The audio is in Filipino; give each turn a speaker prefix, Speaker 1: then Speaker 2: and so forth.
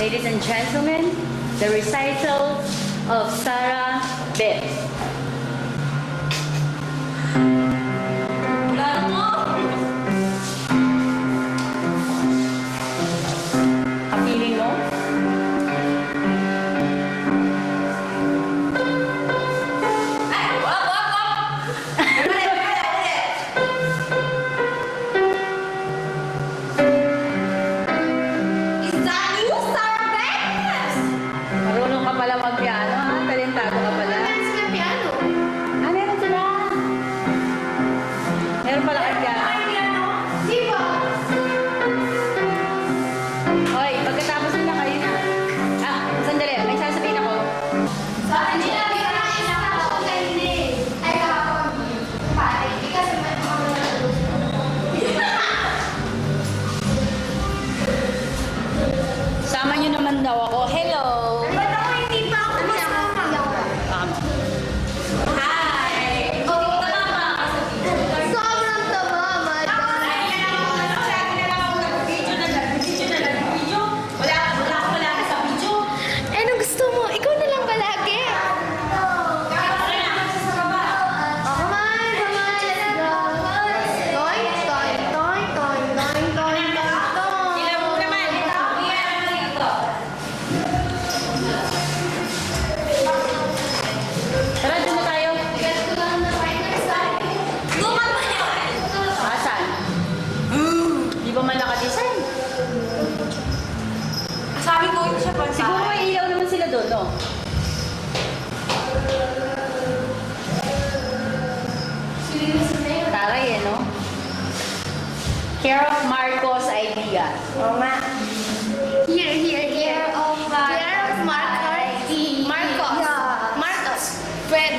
Speaker 1: Ladies and gentlemen, the recital of Sarah Beth. Pala mag-piano, ha? Talentado ka pala.
Speaker 2: Dance ka piano.
Speaker 1: Ah, meron sila. Meron pala kang piano. Hoy, pagkatapos nila kayo na. Ah, sandali. May sasabihin ako.
Speaker 2: Ka
Speaker 1: Sama niyo naman daw ako. Hello! Ba man nakadesign?
Speaker 3: Sabi ko, hindi siya pansa.
Speaker 1: Siguro may ilaw naman sila doon, no? Taray eh, no? Care of Marcos idea.
Speaker 2: Here, here, here. of Here of Marcos. Marcos. Marcos. Fred.